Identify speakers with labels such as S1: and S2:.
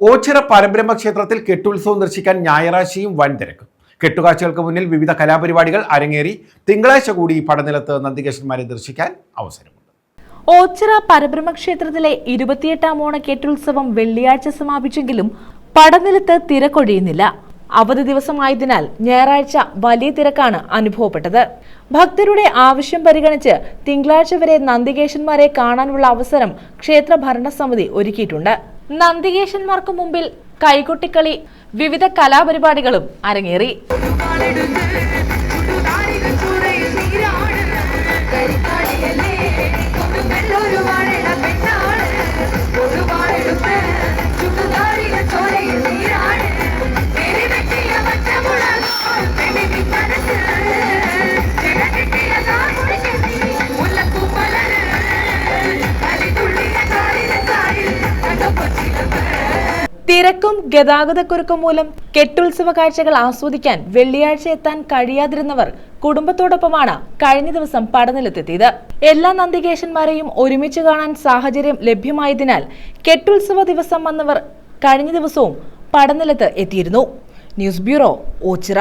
S1: ഓച്ചിറ പരബ്രഹ്മ ക്ഷേത്രത്തിൽ കെട്ടുത്സവം ദർശിക്കാൻ ഞായറാഴ്ചയും വൻ തിരക്ക് കെട്ടുകാഴ്ചകൾക്ക് മുന്നിൽ വിവിധ കലാപരിപാടികൾ അരങ്ങേറി തിങ്കളാഴ്ച കൂടി പടനിലത്ത് നന്ദികേശന്മാരെ ദർശിക്കാൻ അവസരമുണ്ട്.
S2: ഓച്ചിറ പരബ്രഹ്മ ക്ഷേത്രത്തിലെ ഇരുപത്തിയെട്ടാം ഓണ കെട്ടുത്സവം വെള്ളിയാഴ്ച സമാപിച്ചെങ്കിലും പടനിലത്ത് തിരക്കൊഴിയുന്നില്ല. അവധി ദിവസമായതിനാൽ ഞായറാഴ്ച വലിയ തിരക്കാണ് അനുഭവപ്പെട്ടത്. ഭക്തരുടെ ആവശ്യം പരിഗണിച്ച് തിങ്കളാഴ്ച വരെ നന്ദികേശന്മാരെ കാണാനുള്ള അവസരം ക്ഷേത്ര ഭരണസമിതി ഒരുക്കിയിട്ടുണ്ട്. നന്ദികേശന്മാർക്ക് മുമ്പിൽ കൈകൊട്ടിക്കളി വിവിധ കലാപരിപാടികളും അരങ്ങേറി. തിരക്കും ഗതാഗതക്കുരുക്കും മൂലം കെട്ടുത്സവ കാഴ്ചകൾ ആസ്വദിക്കാൻ വെള്ളിയാഴ്ച എത്താൻ കഴിയാതിരുന്നവർ കുടുംബത്തോടൊപ്പമാണ് കഴിഞ്ഞ ദിവസം പടനിലത്തെത്തിയത് എല്ലാ നന്ദികേശന്മാരെയും ഒരുമിച്ച് കാണാൻ സാഹചര്യം ലഭ്യമായതിനാൽ കെട്ടുത്സവ ദിവസം വന്നവർ കഴിഞ്ഞ ദിവസവും പടനിലത്ത് എത്തിയിരുന്നു. News bureau Ochira.